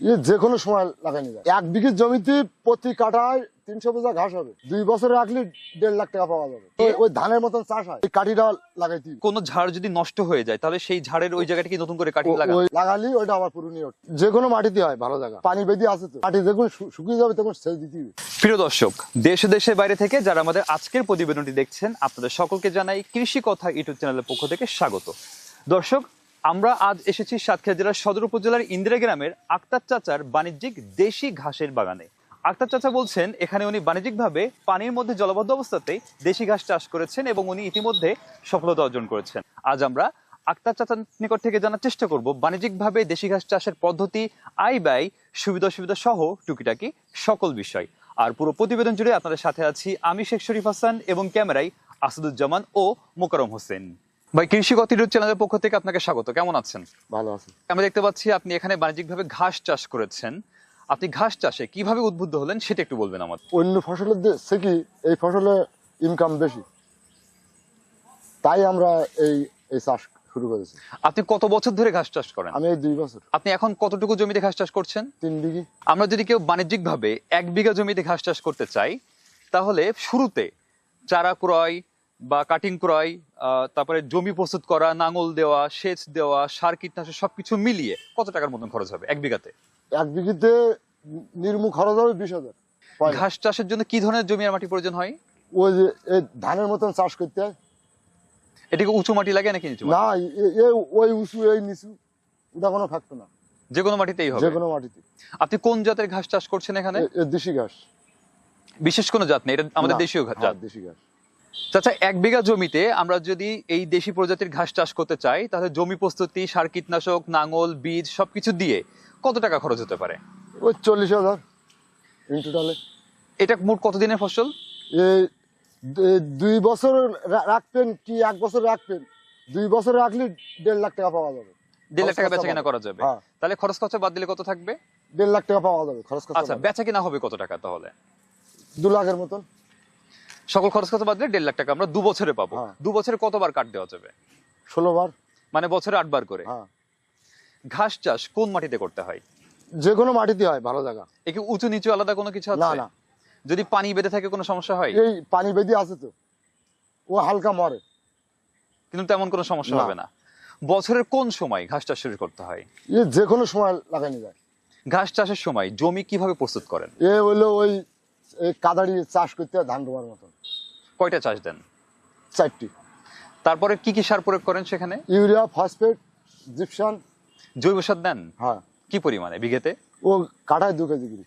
যে কোনো সময় লাগানো যায়। এক বিঘে জমিতে প্রতি কাঠায় তিনশো বোঝা ঘাস হবে। দুই বছর রাখলে দেড় লাখ টাকা পাওয়া যাবে। ওই- ধানের মতন চাষ হয়। এই কাঠিটা লাগাইতে। কোনো ঝাড় যদি নষ্ট হয়ে যায় তাহলে সেই ঝাড়ের ওই জায়গাটা কি নতুন করে লাগালি ওইটা আবার পুরনীয় যে কোনো মাটিতে হয় ভালো জায়গা। পানি বেঁধে আছে তো। মাটি যখন শু- শুকিয়ে যাবে তখন সেচ দিতে হবে। প্রিয় দর্শক দেশে দেশে বাইরে থেকে যারা আমাদের আজকের প্রতিবেদনটি দেখছেন আপনাদের সকলকে জানাই কৃষি কথা ইউটিউব চ্যানেলের পক্ষ থেকে স্বাগত। দর্শক আমরা আজ এসেছি সাতক্ষীরা জেলার সদর উপজেলার ইন্দিরা গ্রামের আক্তার চাচার বাণিজ্যিক দেশি ঘাসের বাগানে। আক্তার চাচা বলছেন, এখানে উনি বাণিজ্যিকভাবে পানির মধ্যে জলবদ্ধ অবস্থাতেই দেশি ঘাস চাষ করেছেন এবং উনি ইতিমধ্যে সফলতা অর্জন করেছেন। আজ আমরা আক্তার চাচার নিকট থেকে জানার চেষ্টা করব, বাণিজ্যিকভাবে দেশি ঘাস চাষের পদ্ধতি, আয় ব্যয়, সুবিধা অসুবিধা সহ টুকিটাকি সকল বিষয়। আর পুরো প্রতিবেদন জুড়ে আপনাদের সাথে আছি আমি শেখ শরীফ হাসান এবং ক্যামেরায় আসাদুজ্জামান ও মোকারম হোসেন। ভাই কৃষিগত ইউটিউব চ্যানেলের পক্ষ থেকে আপনাকে স্বাগত। কেমন আছেন? ভালো আছে। আমি দেখতে পাচ্ছি আপনি এখানে বাণিজ্যিকভাবে ঘাস চাষ করেছেন। আপনি ঘাস চাষে কীভাবে উদ্বুদ্ধ হলেন সেটা একটু বলবেন আমার অন্য ফসলের থেকে এই ফসলে ইনকাম বেশি? তাই আমরা এই এই চাষ শুরু করেছি। আপনি কত বছর ধরে ঘাস চাষ করেন? আমি এই দুই বছর। আপনি এখন কতটুকু জমিতে ঘাস চাষ করছেন? তিন বিঘি। আমরা যদি কেউ বাণিজ্যিকভাবে এক বিঘা জমিতে ঘাস চাষ করতে চাই তাহলে শুরুতে চারা ক্রয় বা কাটিং ক্রয় আহ, তারপরে জমি প্রস্তুত করা নাঙল দেওয়া সেচ দেওয়া সার কীটনাশক সবকিছু মিলিয়ে কত টাকার মতন খরচ হবে এক বিঘাতে? এক বিঘিতে নির্মূল খরচ হবে বিশ হাজার। ঘাস চাষের জন্য কি ধরনের জমি আর মাটি প্রয়োজন হয়? ওই যে ধানের মতন চাষ করতে। হয় এটাকে উঁচু মাটি লাগে নাকি নিচু না ওই উঁচু এই নিচু ওটা কোনো থাকতো না। যে কোনো মাটিতেই হবে। যে কোনো মাটিতে। আপনি কোন জাতের ঘাস চাষ করছেন এখানে? দেশি ঘাস। বিশেষ কোনো জাত নেই এটা আমাদের দেশীয় হ্যাঁ, জাত। দেশি ঘাস। চাচা এক বিঘা জমিতে আমরা যদি এই দেশি প্রজাতির ঘাস চাষ করতে চাই তাহলে জমি প্রস্তুতি সার কীটনাশক নাঙল বীজ সবকিছু দিয়ে কত টাকা খরচ হতে পারে? ওই চল্লিশ হাজার টোটালে এটা মোট কতদিনের ফসল? দুই বছর রাখবেন কি এক বছর রাখবেন? দুই বছর রাখলে দেড় লাখ টাকা পাওয়া যাবে। দেড় লাখ টাকা বেচা কেনা করা যাবে। হ্যাঁ। তাহলে খরচ খরচা বাদ দিলে কত থাকবে? দেড় লাখ টাকা পাওয়া যাবে খরচ খরচা আচ্ছা বেচা কেনা হবে কত টাকা তাহলে? দু লাখের মতন। সকল খরচ খরচা বাদ দিলে দেড় লাখ টাকা আমরা দু বছরে পাবো। হ্যাঁ। দু বছরে কতবার কাট দেওয়া যাবে? ষোলো বার। মানে বছরে আটবার করে। হ্যাঁ। ঘাস চাষ কোন মাটিতে করতে হয়? যে কোনো মাটিতে হয় ভালো জায়গা। একে উঁচু নিচু আলাদা কোনো কিছু না আছে? না যদি পানি বেঁধে থাকে কোনো সমস্যা হয়? এই পানি বেঁধে আছে তো। ও হালকা মরে। কিন্তু তেমন কোনো সমস্যা না। হবে না। বছরের কোন সময় ঘাস চাষ শুরু করতে হয়? যে কোনো সময় লাগানো যায়। ঘাস চাষের সময় জমি কীভাবে প্রস্তুত করেন? এ হলো ওই কাদাড়ি চাষ করতে হয় ধান রোয়ার মতন। কয়টা চাষ দেন? চারটি। তারপরে কি কি সার প্রয়োগ করেন সেখানে? ইউরিয়া ফসফেট জিপসান জৈব সার দেন? হ্যাঁ। কি পরিমাণে বিঘেতে? ও কাঠায় দু কেজি করে।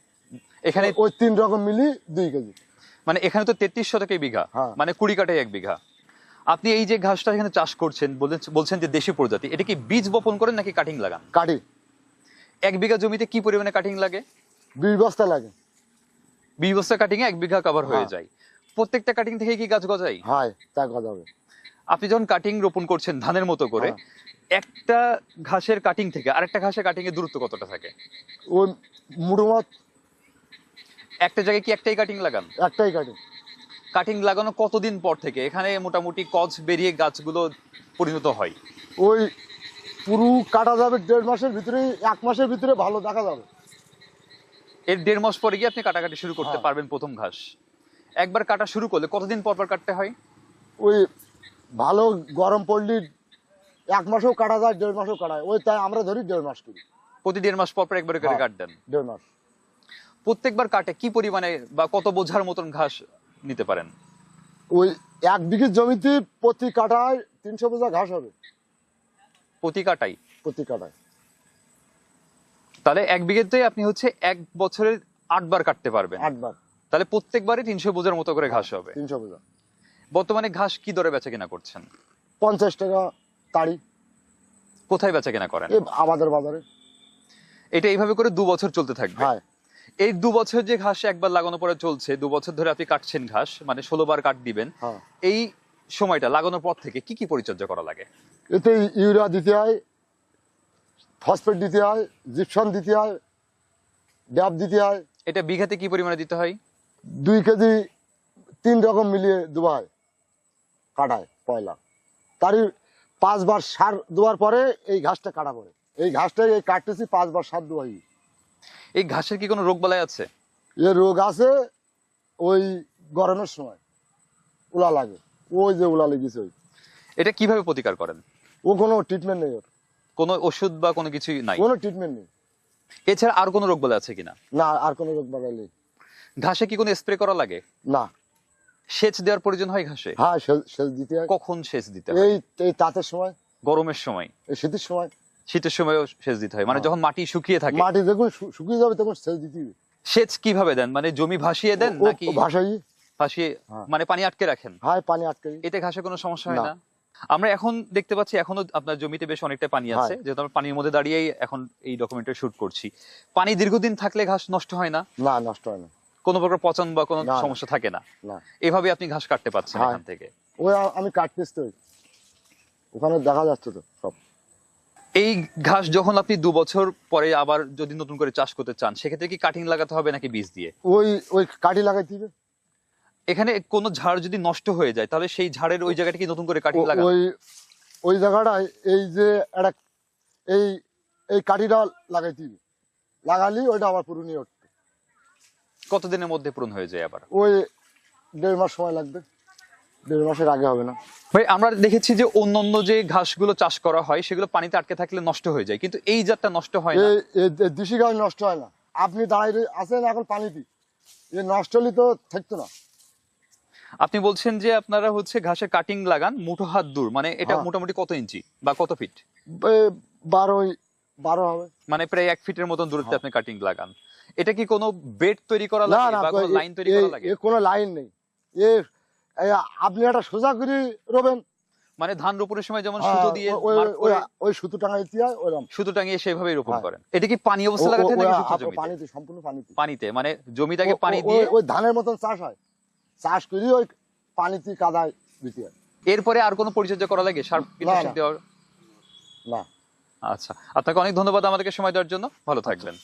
এখানে ওই তিন রকম মিলি দুই কেজি। মানে এখানে তো তেত্রিশ শতকে বিঘা। হ্যাঁ। মানে কুড়ি কাঠায় এক বিঘা। আপনি এই যে ঘাসটা এখানে চাষ করছেন বলছেন- বলছেন যে দেশি প্রজাতি এটা কি বীজ বপন করেন নাকি কাটিং লাগান? কাটি। এক বিঘা জমিতে কি পরিমাণে কাটিং লাগে? দুই বস্তা লাগে। বিশ বস্তা কাটিং এক বিঘা কভার হয়ে হ্যাঁ। যায়। প্রত্যেকটা কাটিং থেকে কি গাছ গজায়? হয় তা হবে আপনি যখন কাটিং রোপণ করছেন ধানের মতো করে হ্যাঁ। একটা ঘাসের কাটিং থেকে আরেকটা ঘাসের কাটিং এর দূরত্ব কতটা থাকে? ওই মুড়ুমাত একটা জায়গায় কি একটাই কাটিং লাগান? একটাই কাটি কাটিং লাগানো কতদিন পর থেকে এখানে মোটামুটি কচ বেরিয়ে গাছগুলো পরিণত হয়? ওই পুরু কাটা যাবে দেড় মাসের ভিতরে এক মাসের ভিতরে ভালো দেখা যাবে। এর দেড় মাস পরে গিয়ে আপনি কাটাকাটি শুরু করতে হ্যাঁ। পারবেন প্রথম ঘাস। একবার কাটা শুরু করলে কতদিন পর পর কাটতে হয়? ওই ভালো গরম পড়লি এক মাসেও কাটা যায় দেড় মাসেও কাটা ওই তাই আমরা ধরি দেড় মাস করি। প্রতি দেড় মাস পর পর একবার করে হ্যাঁ। কাট দেন। দেড় মাস। প্রত্যেকবার কাটে কি পরিমাণে বা কত বোঝার মতন ঘাস নিতে পারেন? ওই এক বিঘে জমিতে প্রতি কাটায় তিনশো বোঝা ঘাস হবে। প্রতি কাটাই? প্রতি কাটায়। তাহলে এক বিঘেতে আপনি হচ্ছে এক বছরের আটবার কাটতে পারবেন। আটবার। তাহলে প্রত্যেকবারই তিনশো বোঝার মতো করে ঘাস হবে। তিনশো বোঝা বর্তমানে ঘাস কি দরে বেচা কেনা করছেন? পঞ্চাশ টাকা তাড়ি কোথায় বেচা কেনা করেন? আমাদের বাজারে। এটা এইভাবে করে দু বছর চলতে থাকবে? হ্যাঁ। এই দু বছর যে ঘাস একবার লাগানো পরে চলছে দু বছর ধরে আপনি কাটছেন ঘাস মানে ষোলো বার কাট দিবেন হ্যাঁ। এই সময়টা লাগানোর পর থেকে কি কি পরিচর্যা করা লাগে? এতে ইউরিয়া দিতে হয় ফসফেট দিতে হয় জিপসন দিতে হয় ড্যাব দিতে হয়। এটা বিঘাতে কি পরিমাণে দিতে হয়? দুই কেজি তিন রকম মিলিয়ে দেওয়া হয় কাটায় পয়লা তারই পাঁচবার সার দেওয়ার পরে এই ঘাসটা কাটা পড়ে। এই ঘাসটা এই কাটতেছি পাঁচবার সার দেওয়া হয়। এই ঘাসের কি কোনো রোগ বালাই আছে? এ রোগ আছে ওই গরমের সময় উলা লাগে। ওই যে উলা লেগেছে ওই। এটা কীভাবে প্রতিকার করেন? ও কোনো ট্রিটমেন্ট নেই ওর। কোনো ওষুধ বা কোনো কিছুই নাই। কোনো ট্রিটমেন্ট নেই। এছাড়া আর কোনো রোগ বালাই আছে কিনা? না আর কোনো রোগ বাগাই নেই। ঘাসে কি কোনো স্প্রে করা লাগে? না। সেচ দেওয়ার প্রয়োজন হয় ঘাসে? হ্যাঁ সেচ দিতে হয়। কখন সেচ দিতে হয়? এই এই তাঁতের সময়। গরমের সময়? শীতের সময়। শীতের সময়ও সেচ দিতে হয়। মানে হ্যাঁ। যখন মাটি শুকিয়ে থাকে। মাটি যখন শুকিয়ে যাবে তখন সেচ দিতে হবে। সেচ কীভাবে দেন? মানে জমি ভাসিয়ে দেন নাকি ভাসাই ভাসিয়ে হ্যাঁ। মানে পানি আটকে রাখেন? হায় পানি আটকে এতে ঘাসে কোনো সমস্যা হয় না। আমরা এখন দেখতে পাচ্ছি এখনও আপনার জমিতে বেশ অনেকটা পানি আছে। যেহেতু আমরা পানির মধ্যে দাঁড়িয়েই এখন এই ডকুমেন্টটা শুট করছি। পানি দীর্ঘদিন থাকলে ঘাস নষ্ট হয় না? না নষ্ট হয় না। কোনো প্রকার পচন বা কোনো। সমস্যা থাকে না? এভাবে আপনি ঘাস কাটতে পাচ্ছেন। এখান থেকে? ওই আমি কাটতেছি তো। ওখানে দেখা যাচ্ছে তো সব। এই ঘাস যখন আপনি দু বছর পরে আবার যদি নতুন করে চাষ করতে চান সেক্ষেত্রে কি কাটিং লাগাতে হবে নাকি বীজ দিয়ে? ওই ওই কাঠি লাগাই হবে। এখানে কোনো ঝাড় যদি নষ্ট হয়ে যায় তাহলে সেই ঝাড়ের ওই জায়গাটা কি নতুন করে কাটিং ও- ওই ওই জায়গাটায় এই যে একটা এই এই কাঠিটা লাগাইতে হবে। লাগালি ওইটা আবার পুরুনি উঠবে। কতদিনের মধ্যে পূরণ হয়ে যায় আবার? ওই দেড় মাস সময় লাগবে। দেড় মাসের আগে হবে না। ভাই আমরা দেখেছি যে অন্যান্য যে ঘাসগুলো চাষ করা হয় সেগুলো পানিতে আটকে থাকলে নষ্ট হয়ে যায় কিন্তু এই জাতটা নষ্ট হয় না। দেশি গাছ নষ্ট হয় না। আপনি দাঁড়িয়ে আছেন এখন পানিতে এ নষ্ট হলে তো থাকতো না। আপনি বলছেন যে আপনারা হচ্ছে ঘাসের কাটিং লাগান মুঠো হাত দূর মানে এটা হ্যাঁ। মোটামুটি কত ইঞ্চি বা কত ফিট এ বারোই বারো হবে। মানে প্রায় এক ফিটের মতন দূরত্বে হ্যাঁ। আপনি কাটিং লাগান। এটা কি কোনো বেড তৈরি করা লাগে বা কোনো লাইন তৈরি করা লাগে? কোনো লাইন নেই। এ আপনি একটা সোজা করে রবেন। মানে ধান রোপণের সময় যেমন হ্যাঁ, সুতো দিয়ে ওই- সুতো টাঙাই দিয়ে ওইরকম সুতো টাঙিয়ে সেভাবেই রোপণ। করেন। এটা কি পানি অবস্থা লাগাতে নাকি পানিতে সম্পূর্ণ পানিতে। পানিতে মানে জমিটাকে পানি দিয়ে ওই- ওই ধানের মতন চাষ হয়। চাষ করি ওই পানিতে কাদায় দিতে এরপরে আর কোনো পরিচর্যা করা লাগে? সার কীটনাশক দেওয়ার? না। আচ্ছা। আপনাকে অনেক ধন্যবাদ আমাদেরকে সময় দেওয়ার জন্য। ভালো থাকবেন।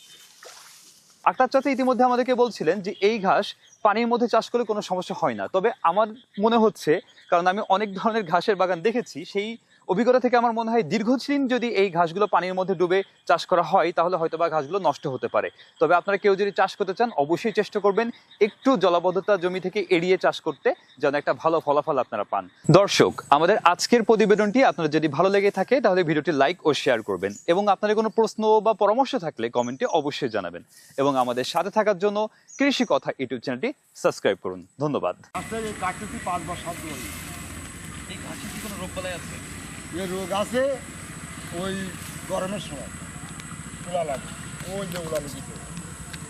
আক্তার চাতে ইতিমধ্যে আমাদেরকে বলছিলেন যে এই ঘাস পানির মধ্যে চাষ করলে কোনো সমস্যা হয় না। তবে আমার মনে হচ্ছে কারণ আমি অনেক ধরনের ঘাসের বাগান দেখেছি সেই অভিজ্ঞতা থেকে আমার মনে হয় দীর্ঘদিন যদি এই ঘাসগুলো পানির মধ্যে ডুবে চাষ করা হয়, তাহলে হয়তো বা ঘাসগুলো নষ্ট হতে পারে। তবে আপনারা কেউ যদি চাষ করতে চান, অবশ্যই চেষ্টা করবেন একটু জলাবদ্ধতা জমি থেকে এড়িয়ে চাষ করতে, যেন একটা ভালো ফলাফল আপনারা পান। দর্শক, আমাদের আজকের প্রতিবেদনটি আপনার যদি ভালো লেগে থাকে, তাহলে ভিডিওটি লাইক ও শেয়ার করবেন এবং আপনাদের কোনো প্রশ্ন বা পরামর্শ থাকলে কমেন্টে অবশ্যই জানাবেন। এবং আমাদের সাথে থাকার জন্য কৃষি কথা ইউটিউব চ্যানেলটি সাবস্ক্রাইব করুন। ধন্যবাদ। এই ঘাসের কি কোনো রোগ বালাই আছে? এ রোগ আছে ওই গরমের সময় উলা লাগে ওই যে ওলা লেগেছে